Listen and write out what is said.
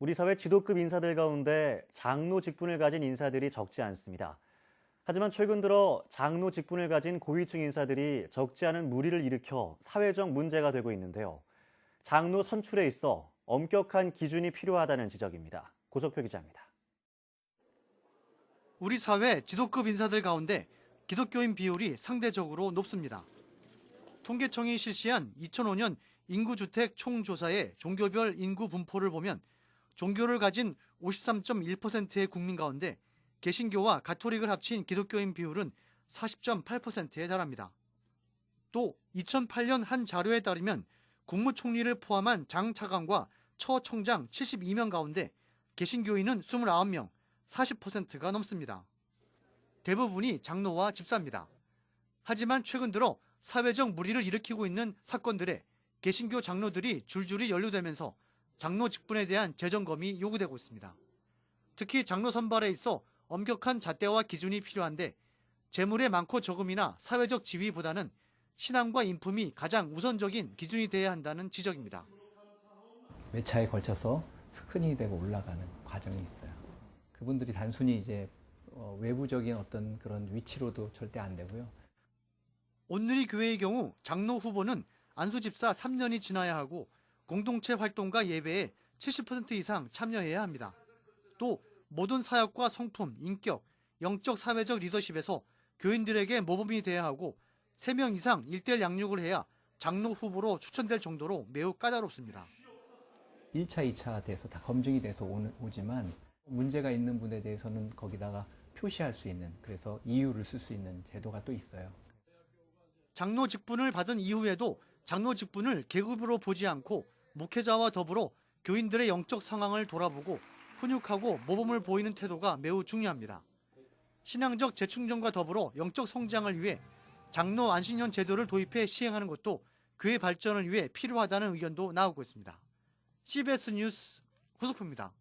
우리 사회 지도급 인사들 가운데 장로 직분을 가진 인사들이 적지 않습니다. 하지만 최근 들어 장로 직분을 가진 고위층 인사들이 적지 않은 무리를 일으켜 사회적 문제가 되고 있는데요. 장로 선출에 있어 엄격한 기준이 필요하다는 지적입니다. 고석표 기자입니다. 우리 사회 지도급 인사들 가운데 기독교인 비율이 상대적으로 높습니다. 통계청이 실시한 2005년 인구주택 총조사의 종교별 인구 분포를 보면 종교를 가진 53.1%의 국민 가운데 개신교와 가톨릭을 합친 기독교인 비율은 40.8%에 달합니다. 또 2008년 한 자료에 따르면 국무총리를 포함한 장 차관과 처청장 72명 가운데 개신교인은 29명, 40%가 넘습니다. 대부분이 장로와 집사입니다. 하지만 최근 들어 사회적 무리를 일으키고 있는 사건들에 개신교 장로들이 줄줄이 연루되면서 장로 직분에 대한 재점검이 요구되고 있습니다. 특히 장로 선발에 있어 엄격한 잣대와 기준이 필요한데 재물의 많고 적음이나 사회적 지위보다는 신앙과 인품이 가장 우선적인 기준이 돼야 한다는 지적입니다. 몇 차에 걸쳐서 스크린이 되고 올라가는 과정이 있어요. 그분들이 단순히 이제 어, 외부적인 어떤 그런 위치로도 절대 안 되고요. 온누리 교회의 경우 장로 후보는 안수 집사 3년이 지나야 하고 공동체 활동과 예배에 70% 이상 참여해야 합니다. 또 모든 사역과 성품, 인격, 영적 사회적 리더십에서 교인들에게 모범이 돼야 하고 3명 이상 1대1 양육을 해야 장로 후보로 추천될 정도로 매우 까다롭습니다. 1차, 2차 돼서 다 검증이 돼서 오지만 문제가 있는 분에 대해서는 거기다가 표시할 수 있는 그래서 이유를 쓸 수 있는 제도가 또 있어요. 장로 직분을 받은 이후에도 장로 직분을 계급으로 보지 않고 목회자와 더불어 교인들의 영적 상황을 돌아보고 훈육하고 모범을 보이는 태도가 매우 중요합니다. 신앙적 재충전과 더불어 영적 성장을 위해 장로 안식년 제도를 도입해 시행하는 것도 교회 발전을 위해 필요하다는 의견도 나오고 있습니다. CBS 뉴스 호석표입니다.